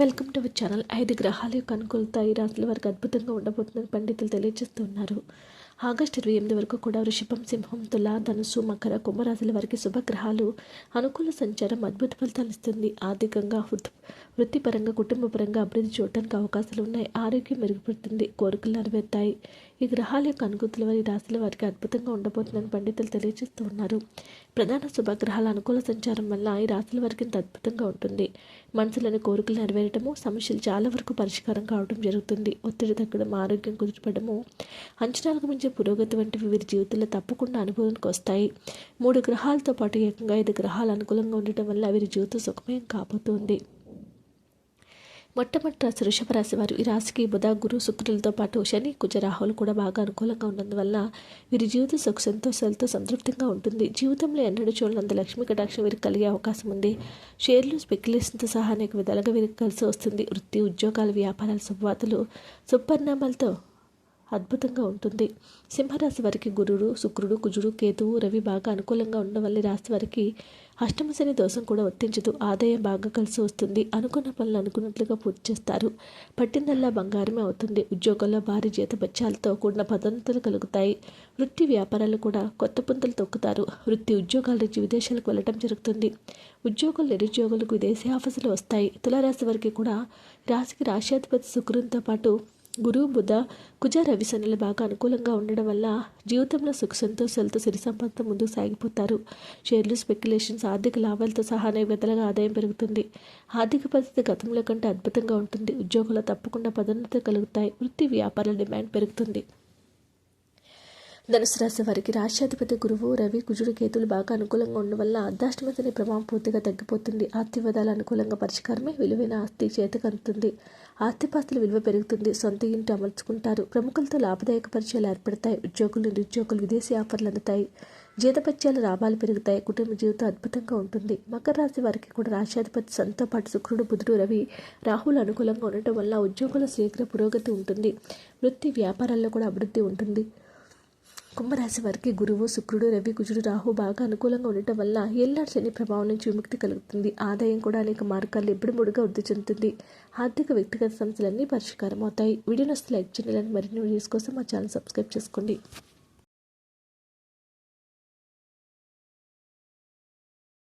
Welcome to our channel. ఐదు గ్రహాల యొక్క అనుకూలత ఈ రాశుల వారికి అద్భుతంగా ఉండబోతుందని పండితులు తెలియజేస్తున్నారు. ఆగస్టు ఇరవై ఎనిమిది వరకు కూడా వృషభం సింహం తుల ధనుసు మకర కుంభరాశుల వారికి శుభగ్రహాలు అనుకూల సంచారం అద్భుత ఫలితాలు ఇస్తుంది. ఆర్థికంగా వృత్తిపరంగా కుటుంబపరంగా అభివృద్ధి చూడటానికి అవకాశాలు ఉన్నాయి. ఆరోగ్యం మెరుగుపడుతుంది. కోరికలు నెరవేరుతాయి. ఈ గ్రహాల యొక్క అనుకూతుల వారి రాశుల వారికి అద్భుతంగా ఉండబోతుందని పండితులు తెలియజేస్తూ ఉన్నారు. ప్రధాన శుభగ్రహాల అనుకూల సంచారం వల్ల ఈ రాశుల వారికి ఇంత అద్భుతంగా ఉంటుంది. మనసులోని కోరికలు నెరవేరటము సమస్యలు చాలా వరకు పరిష్కారం కావడం జరుగుతుంది. ఒత్తిడి తగ్గడం ఆరోగ్యం కుదుటపడము అంచనాలకు మించే పురోగతి వంటివి వీరి జీవితంలో తప్పకుండా అనుభవానికి వస్తాయి. మూడు గ్రహాలతో పాటు ఏకంగా ఐదు గ్రహాలు అనుకూలంగా ఉండటం వల్ల వీరి జీవితం సుఖమయం కాబోతోంది. మొట్టమొదటి రాశి వృషభ రాశి వారు ఈ రాశికి బుధ గురు శుక్రులతో పాటు శని కుజ రాహులు కూడా బాగా అనుకూలంగా ఉన్నందువల్ల వీరి జీవిత సుఖ సంతోషాలతో సంతృప్తిగా ఉంటుంది. జీవితంలో ఎన్నడూ చూడనంత లక్ష్మీ కటాక్షం వీరికి కలిగే అవకాశం ఉంది. షేర్లు స్పెక్యులేషన్తో సహా అనేక విధాలుగా వీరికి కలిసి వస్తుంది. వృత్తి ఉద్యోగాలు వ్యాపారాలు శుభవార్తలు శుభపరిణామాలతో అద్భుతంగా ఉంటుంది. సింహరాశి వారికి గురుడు శుక్రుడు కుజుడు కేతువు రవి బాగా అనుకూలంగా ఉండడం వల్ల రాశి వారికి అష్టమ శని దోషం కూడా వర్తించదు. ఆదాయం బాగా కలిసి వస్తుంది. అనుకున్న పనులు అనుకున్నట్లుగా పూర్తి చేస్తారు. పట్టిందల్లా బంగారమే అవుతుంది. ఉద్యోగాల్లో భారీ జీతబత్యాలతో కూడిన పదోన్నతులు కలుగుతాయి. వృత్తి వ్యాపారాలు కూడా కొత్త పుంతలు తొక్కుతారు. వృత్తి ఉద్యోగాల నుంచి విదేశాలకు వెళ్ళటం జరుగుతుంది. ఉద్యోగులు నిరుద్యోగులకు విదేశీ ఆఫీసులు వస్తాయి. తులారాశి వారికి కూడా రాశికి రాశ్యాధిపతి శుక్రునితో పాటు గురువు బుధ కుజ రవిశనులు బాగా అనుకూలంగా ఉండడం వల్ల జీవితంలో సుఖ సంతోషాలతో సిరి సంపద ముందుకు సాగిపోతారు. షేర్లు స్పెక్యులేషన్స్ ఆర్థిక లాభాలతో సహా విధాలుగా ఆదాయం పెరుగుతుంది. ఆర్థిక పరిస్థితి గతంలో కంటే అద్భుతంగా ఉంటుంది. ఉద్యోగులు తప్పకుండా పదోన్నత కలుగుతాయి. వృత్తి వ్యాపారాల డిమాండ్ పెరుగుతుంది. ధనుసు రాశి వారికి రాష్ట్రాధిపతి గురువు రవి కుజుడు కేతులు బాగా అనుకూలంగా ఉండడం వల్ల అర్ధాష్టమతిని ప్రభావం పూర్తిగా తగ్గిపోతుంది. ఆస్తివాదాల అనుకూలంగా పరిష్కారమే విలువైన ఆస్తి చేతికి అందుతుంది ఆస్తిపాస్తుల విలువ పెరుగుతుంది. సొంత ఇంటి అమర్చుకుంటారు. ప్రముఖులతో లాభదాయక పరిచయాలు ఏర్పడతాయి. ఉద్యోగులు నిరుద్యోగులు విదేశీ ఆఫర్లు అందుతాయి. జీతపత్యాలు లాభాలు పెరుగుతాయి. కుటుంబ జీవితం అద్భుతంగా ఉంటుంది. మకర రాశి వారికి కూడా రాష్ట్రాధిపతి సొంత పాటు శుక్రుడు బుధుడు రవి రాహుల్ అనుకూలంగా ఉండటం వల్ల ఉద్యోగుల శీఘ్ర పురోగతి ఉంటుంది. వృత్తి వ్యాపారాల్లో కూడా అభివృద్ధి ఉంటుంది. కుంభరాశి వారికి గురువు శుక్రుడు రవి కుజుడు రాహు బాగా అనుకూలంగా ఉండటం వల్ల ఏళ్ళనాటి శని ప్రభావం నుంచి విముక్తి కలుగుతుంది. ఆదాయం కూడా అనేక మార్గాలు ఎప్పుడు ముడిగా వృద్ధి చెందుతుంది. ఆర్థిక వ్యక్తిగత సమస్యలన్నీ పరిష్కారం అవుతాయి. వీడియో నస్తే లైక్ చేయాలని మరిన్ని వీడియోస్ కోసం మా ఛానల్ సబ్స్క్రైబ్ చేసుకోండి.